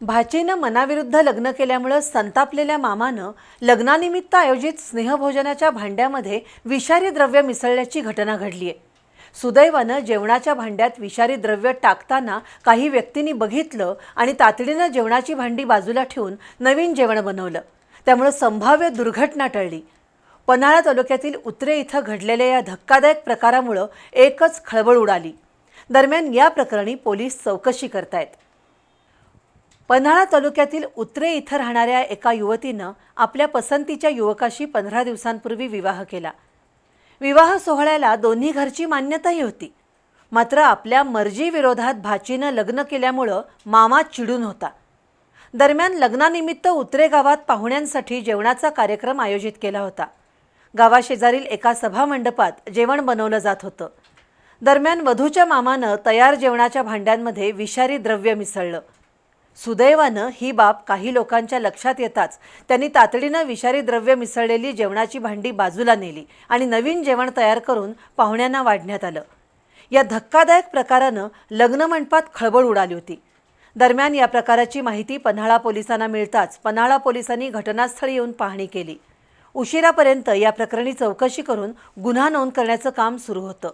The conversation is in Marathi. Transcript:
भाचीनं मनाविरुद्ध लग्न केल्यामुळं संतापलेल्या मामानं लग्नानिमित्त आयोजित स्नेहभोजनाच्या भांड्यामध्ये विषारी द्रव्य मिसळल्याची घटना घडली आहे सुदैवानं जेवणाच्या भांड्यात विषारी द्रव्य टाकताना काही व्यक्तींनी बघितलं आणि तातडीनं जेवणाची भांडी बाजूला ठेवून नवीन जेवण बनवलं. त्यामुळं संभाव्य दुर्घटना टळली. पन्हाळा तालुक्यातील उतरे इथं घडलेल्या या धक्कादायक प्रकारामुळं एकच खळबळ उडाली. दरम्यान या प्रकरणी पोलीस चौकशी करतायत. पन्हाळा तालुक्यातील उतरे इथं राहणाऱ्या एका युवतीनं आपल्या पसंतीच्या युवकाशी पंधरा दिवसांपूर्वी विवाह केला. विवाह सोहळ्याला दोन्ही घरची मान्यताही होती. मात्र आपल्या मर्जीविरोधात भाचीनं लग्न केल्यामुळं मामा चिडून होता. दरम्यान लग्नानिमित्त उतरे गावात पाहुण्यांसाठी जेवणाचा कार्यक्रम आयोजित केला होता. गावाशेजारील एका सभामंडपात जेवण बनवलं जात होतं. दरम्यान वधूच्या मामानं तयार जेवणाच्या भांड्यांमध्ये विषारी द्रव्य मिसळलं. सुदैवानं ही बाब काही लोकांच्या लक्षात येताच त्यांनी तातडीनं विषारी द्रव्य मिसळलेली जेवणाची भांडी बाजूला नेली आणि नवीन जेवण तयार करून पाहुण्यांना वाढण्यात आलं. या धक्कादायक प्रकारानं लग्न मंडपात खळबळ उडाली होती. दरम्यान या प्रकाराची माहिती पन्हाळा पोलिसांना मिळताच पन्हाळा पोलिसांनी घटनास्थळी येऊन पाहणी केली. उशिरापर्यंत या प्रकरणी चौकशी करून गुन्हा नोंद करण्याचं काम सुरू होतं.